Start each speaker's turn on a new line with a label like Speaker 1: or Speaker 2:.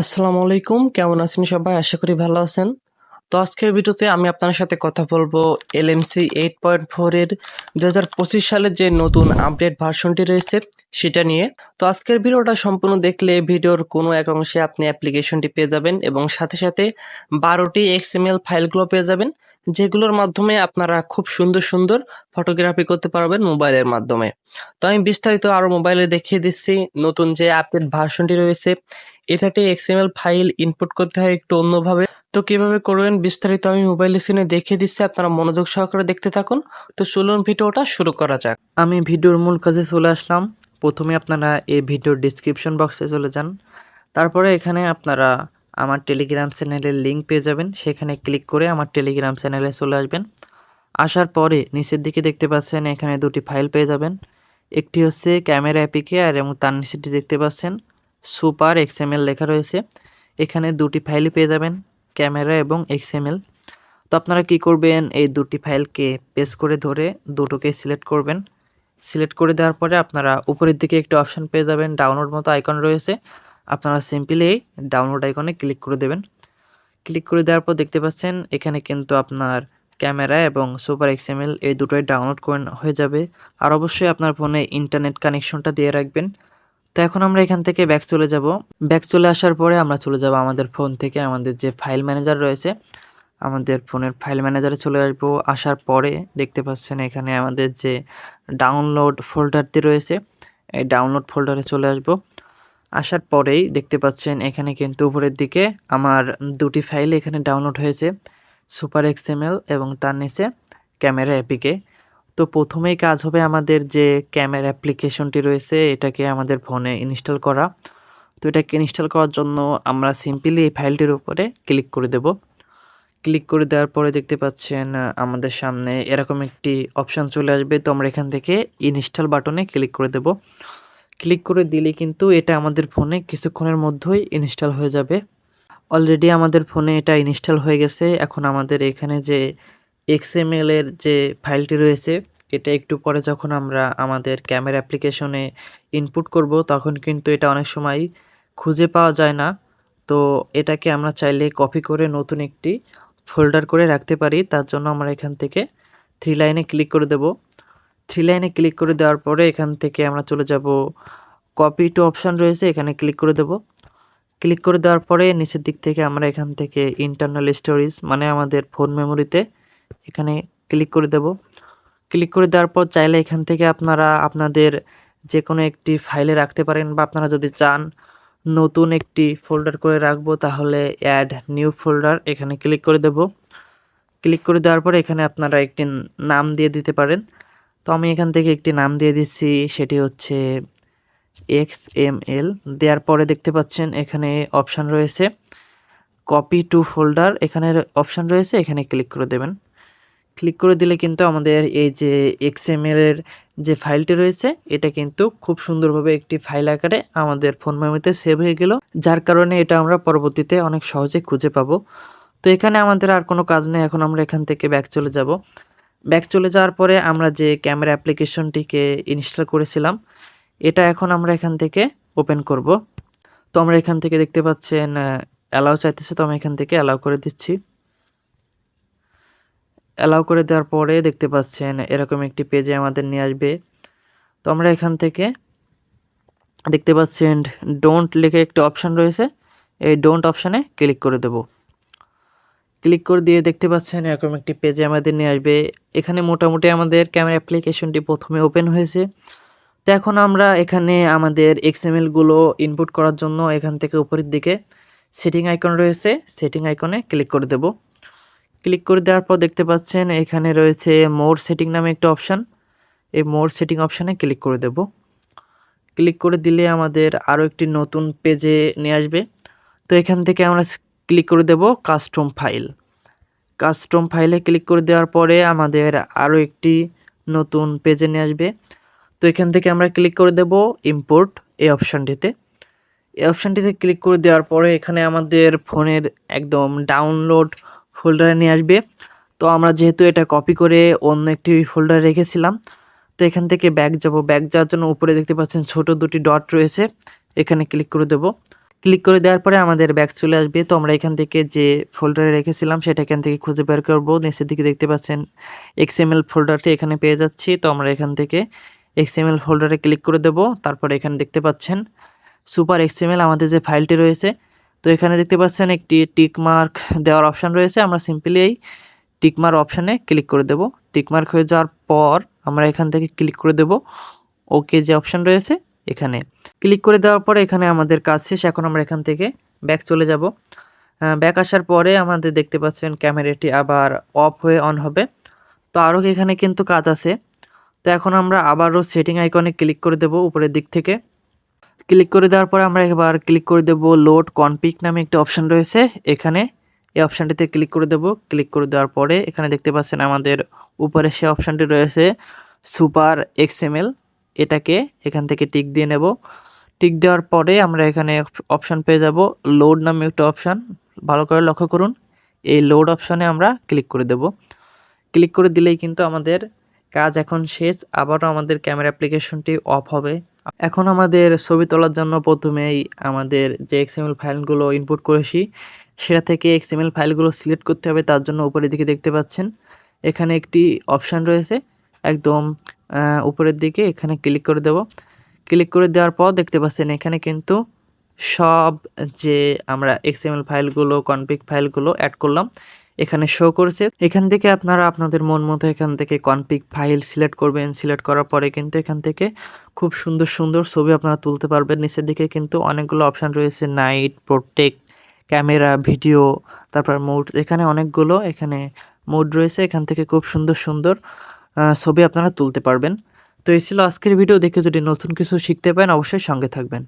Speaker 1: আসসালামু আলাইকুম। কেমন আছেন সবাই? আশা করি ভালো আছেন। তো আজকের ভিডিওতে আমি আপনার সাথে কথা বলব এলএমসি এইট পয়েন্ট ফোরের দু হাজার পঁচিশ সালের যে নতুন আপডেট ভার্সনটি রয়েছে, সেটা নিয়ে। তো আজকের ভিডিওটা সম্পূর্ণ দেখলে ভিডিওর কোনো এক অংশে আপনি অ্যাপ্লিকেশনটি পেয়ে যাবেন এবং সাথে সাথে বারোটি এক্সএমএল ফাইলগুলো পেয়ে যাবেন, যেগুলোর মাধ্যমে আপনারা খুব সুন্দর সুন্দর ফটোগ্রাফি করতে পারবেন মোবাইলের মাধ্যমে। তো আমি বিস্তারিত আরও মোবাইলে দেখিয়ে দিচ্ছি। নতুন যে আপডেট ভার্সনটি রয়েছে এটাতে এক্সএমএল ফাইল ইনপুট করতে হয় একটু অন্যভাবে। তো কীভাবে করবেন বিস্তারিত আমি মোবাইল স্ক্রিনে দেখিয়ে দিচ্ছি, আপনারা মনোযোগ সহকারে দেখতে থাকুন। তো চলুন ভিডিওটা শুরু করা যাক। আমি ভিডিওর মূল কাজে চলে আসলাম। প্রথমে আপনারা এই ভিডিওর ডিসক্রিপশন বক্সে চলে যান। তারপরে এখানে আপনারা আমার টেলিগ্রাম চ্যানেলের লিঙ্ক পেয়ে যাবেন। সেখানে ক্লিক করে আমার টেলিগ্রাম চ্যানেলে চলে আসবেন। আসার পরে নিচের দিকে দেখতে পাচ্ছেন এখানে দুটি ফাইল পেয়ে যাবেন। একটি হচ্ছে ক্যামেরা অ্যাপিকে আর এবং তার নিচেটি দেখতে পাচ্ছেন সুপার এক্সএমএল লেখা রয়েছে। এখানে দুটি ফাইলই পেয়ে যাবেন, ক্যামেরা এবং এক্সএমএল তো আপনারা কি করবেন? এই দুটি ফাইলকে পেস করে ধরে দুটোকে সিলেক্ট করবেন। সিলেক্ট করে দেওয়ার পরে আপনারা উপরের দিকে একটি অপশান পেয়ে যাবেন, ডাউনলোড মতো আইকন রয়েছে। আপনারা সিম্পলি এই ডাউনলোড আইকনে ক্লিক করে দেবেন। ক্লিক করে দেওয়ার পর দেখতে পাচ্ছেন এখানে কিন্তু আপনার ক্যামেরা এবং সুপার এক্সএমএল এই দুটোই ডাউনলোড করে হয়ে যাবে। আর অবশ্যই আপনার ফোনে ইন্টারনেট কানেকশনটা দিয়ে রাখবেন। তো এখন আমরা এখান থেকে ব্যাক চলে যাব। ব্যাক চলে আসার পরে আমরা চলে যাব আমাদের ফোন থেকে আমাদের যে ফাইল ম্যানেজার রয়েছে, আমাদের ফোনের ফাইল ম্যানেজারে চলে আসব। আসার পরে দেখতে পাচ্ছেন এখানে আমাদের যে ডাউনলোড ফোল্ডারটি রয়েছে, এই ডাউনলোড ফোল্ডারে চলে আসব। আসার পরেই দেখতে পাচ্ছেন এখানে কিন্তু উপরের দিকে আমার দুটি ফাইল এখানে ডাউনলোড হয়েছে। সুপার এক্সএমএল এবং তার নিচে ক্যামেরা অ্যাপিকে। তো প্রথমেই কাজ হবে আমাদের যে ক্যামেরা অ্যাপ্লিকেশনটি রয়েছে, এটাকে আমাদের ফোনে ইনস্টল করা। তো এটাকে ইনস্টল করার জন্য আমরা সিম্পলি এই ফাইলটির উপরে ক্লিক করে দেব। ক্লিক করে দেওয়ার পরে দেখতে পাচ্ছেন আমাদের সামনে এরকম একটি অপশান চলে আসবে। তো আমরা এখান থেকে ইনস্টল বাটনে ক্লিক করে দেব। ক্লিক করে দিলে কিন্তু এটা আমাদের ফোনে কিছুক্ষণের মধ্যেই ইনস্টল হয়ে যাবে। অলরেডি আমাদের ফোনে এটা ইনস্টল হয়ে গেছে। এখন আমাদের এখানে যে এক্সএমএল এর যে ফাইলটি রয়েছে, এটা একটু পরে যখন আমরা আমাদের ক্যামেরা অ্যাপ্লিকেশনে ইনপুট করব, তখন কিন্তু এটা অনেক সময় খুঁজে পাওয়া যায় না। তো এটাকে আমরা চাইলে কপি করে নতুন একটি ফোল্ডার করে রাখতে পারি। তার জন্য আমরা এখান থেকে থ্রি লাইনে ক্লিক করে দেব। থ্রি লাইনে ক্লিক করে দেওয়ার পরে এখান থেকে আমরা চলে যাব। কপি টু অপশান রয়েছে, এখানে ক্লিক করে দেব। ক্লিক করে দেওয়ার পরে নিচের দিক থেকে আমরা এখান থেকে ইন্টারনাল স্টোরেজ মানে আমাদের ফোন মেমোরিতে এখানে ক্লিক করে দেব। ক্লিক করে দেওয়ার পর চাইলে এখান থেকে আপনারা আপনাদের যে কোনো একটি ফাইলে রাখতে পারেন বা আপনারা যদি চান নতুন একটি ফোল্ডার করে রাখব, তাহলে অ্যাড নিউ ফোল্ডার এখানে ক্লিক করে দেব। ক্লিক করে দেওয়ার পরে এখানে আপনারা একটি নাম দিয়ে দিতে পারেন। তো আমি এখান থেকে একটি নাম দিয়ে দিচ্ছি, সেটি হচ্ছে এক্স এম এল দেওয়ার পরে দেখতে পাচ্ছেন এখানে অপশান রয়েছে। কপি টু ফোল্ডার এখানে অপশান রয়েছে, এখানে ক্লিক করে দেবেন। ক্লিক করে দিলে কিন্তু আমাদের এই যে এক্সএমএল এর যে ফাইলটি রয়েছে, এটা কিন্তু খুব সুন্দরভাবে একটি ফাইল আকারে আমাদের ফোন মেমোরিতে সেভ হয়ে গেল, যার কারণে এটা আমরা পরবর্তীতে অনেক সহজে খুঁজে পাবো। তো এখানে আমাদের আর কোনো কাজ নেই, এখন আমরা এখান থেকে ব্যাক চলে যাব। ব্যাক চলে যাওয়ার পরে আমরা যে ক্যামেরা অ্যাপ্লিকেশনটিকে ইনস্টল করেছিলাম এটা এখন আমরা এখান থেকে ওপেন করব। তো আমরা এখান থেকে দেখতে পাচ্ছেন অ্যালাউ চাইতেছে, তো আমি এখান থেকে অ্যালাউ করে দিচ্ছি। অ্যালাউ করে দেওয়ার পরে দেখতে পাচ্ছেন, এরকম একটি পেজে আমাদের নিয়ে আসবে। তো আমরা এখান থেকে দেখতে পাচ্ছেন ডোন্ট লিখে একটি অপশান রয়েছে। এই ডোন্ট অপশানে ক্লিক করে দেব। ক্লিক করে দিয়ে দেখতে পাচ্ছেন, এরকম একটি পেজে আমাদের নিয়ে আসবে। এখানে মোটামুটি আমাদের ক্যামেরা অ্যাপ্লিকেশনটি প্রথমে ওপেন হয়েছে। তো এখন আমরা এখানে আমাদের এক্সএমএলগুলো ইনপুট করার জন্য এখান থেকে উপরের দিকে সেটিং আইকন রয়েছে। সেটিং আইকনে ক্লিক করে দেবো। ক্লিক করে দেওয়ার পর দেখতে পাচ্ছেন এখানে রয়েছে মোর সেটিং নামে একটা অপশান এই মোর সেটিং অপশানে ক্লিক করে দেব। ক্লিক করে দিলে আমাদের আরও একটি নতুন পেজে নিয়ে আসবে। তো এখান থেকে আমরা ক্লিক করে দেব কাস্টম ফাইল কাস্টম ফাইলে ক্লিক করে দেওয়ার পরে আমাদের আরও একটি নতুন পেজে নিয়ে আসবে। তো এখান থেকে আমরা ক্লিক করে দেব ইম্পোর্ট এই অপশানটিতে এই অপশানটিতে ক্লিক করে দেওয়ার পরে এখানে আমাদের ফোনের একদম ডাউনলোড ফোল্ডারে নিয়ে আসবে। তো আমরা যেহেতু এটা কপি করে অন্য একটি ফোল্ডারে রেখেছিলাম, তো এখান থেকে ব্যাগ যাব। ব্যাগ যাওয়ার জন্য উপরে দেখতে পাচ্ছেন ছোট দুটি ডট রয়েছে, এখানে ক্লিক করে দেব। ক্লিক করে দেওয়ার পরে আমাদের ব্যাগ চলে আসবে। তো আমরা এখান থেকে যে ফোল্ডারে রেখেছিলাম, সেটা এখান থেকে খুঁজে বের করব। নিচের দিকে দেখতে পাচ্ছেন এক্সএমএল ফোল্ডারটি এখানে পেয়ে যাচ্ছি। তো আমরা এখান থেকে এক্সএমএল ফোল্ডারে ক্লিক করে দেবো। তারপরে এখানে দেখতে পাচ্ছেন সুপার এক্সএমএল আমাদের যে ফাইলটি রয়েছে। তো এখানে দেখতে পাচ্ছেন একটি টিক মার্ক দেওয়ার অপশান রয়েছে। আমরা সিম্পলি এই টিক মার্ক অপশানে ক্লিক করে দেবো। টিক মার্ক হয়ে যাওয়ার পর আমরা এখান থেকে ক্লিক করে দেবো। ওকে যে অপশান রয়েছে, এখানে। ক্লিক করে দেওয়ার পরে এখানে আমাদের কাজ শেষ। এখন আমরা এখান থেকে ব্যাক চলে যাব। ব্যাক আসার পরে আমাদের দেখতে পাচ্ছেন ক্যামেরাটি আবার অফ হয়ে অন হবে। তো আরও এখানে কিন্তু কাজ আছে। তো এখন আমরা আবারও সেটিং আইকনে ক্লিক করে দেব উপরের দিক থেকে। ক্লিক করে দেওয়ার পরে আমরা এবার ক্লিক করে দেব লোড কনপিক নামে একটি অপশান রয়েছে। এখানে এই অপশানটিতে ক্লিক করে দেব। ক্লিক করে দেওয়ার পরে এখানে দেখতে পাচ্ছেন আমাদের উপরে সে অপশানটি রয়েছে সুপার এক্সএমএল এটাকে এখান থেকে টিক দিয়ে নেব। টিক দেওয়ার পরে আমরা এখানে অপশান পেয়ে যাব লোড নামে একটা অপশান ভালো করে লক্ষ্য করুন। এই লোড অপশানে আমরা ক্লিক করে দেব। ক্লিক করে দিলেই কিন্তু আমাদের কাজ এখন শেষ, আবারও আমাদের ক্যামেরা অ্যাপ্লিকেশনটি অফ হবে। এখন আমাদের ছবি তোলার জন্য প্রথমেই আমাদের যে এক্সএমএল ফাইলগুলো ইনপুট করেছি, সেটা থেকে এক্সএমএল ফাইলগুলো সিলেক্ট করতে হবে, তার জন্য উপরের দিকে দেখতে পাচ্ছেন। এখানে একটি অপশান রয়েছে, একদম উপরের দিকে এখানে ক্লিক করে দেব। ক্লিক করে দেওয়ার পর দেখতে পাচ্ছেন এখানে কিন্তু সব যে আমরা এক্সএমএল ফাইলগুলো কনফিগ ফাইলগুলো অ্যাড করলাম, এখানে শো করছে। এখান থেকে আপনারা আপনাদের মন মতো এখান থেকে কনফিগ ফাইল সিলেক্ট করবেন। সিলেক্ট করার পরে কিন্তু এখান থেকে খুব সুন্দর সুন্দর ছবি আপনারা তুলতে পারবেন। নিচের দিকে কিন্তু অনেকগুলো অপশান রয়েছে নাইট প্রোটেক্ট ক্যামেরা ভিডিও তারপর মোড এখানে অনেকগুলো এখানে মোড রয়েছে। এখান থেকে খুব সুন্দর সুন্দর ছবি আপনারা তুলতে পারবেন। তো এই ছিল আজকের ভিডিও দেখে যদি নতুন কিছু শিখতে পারেন, অবশ্যই সঙ্গে থাকবেন।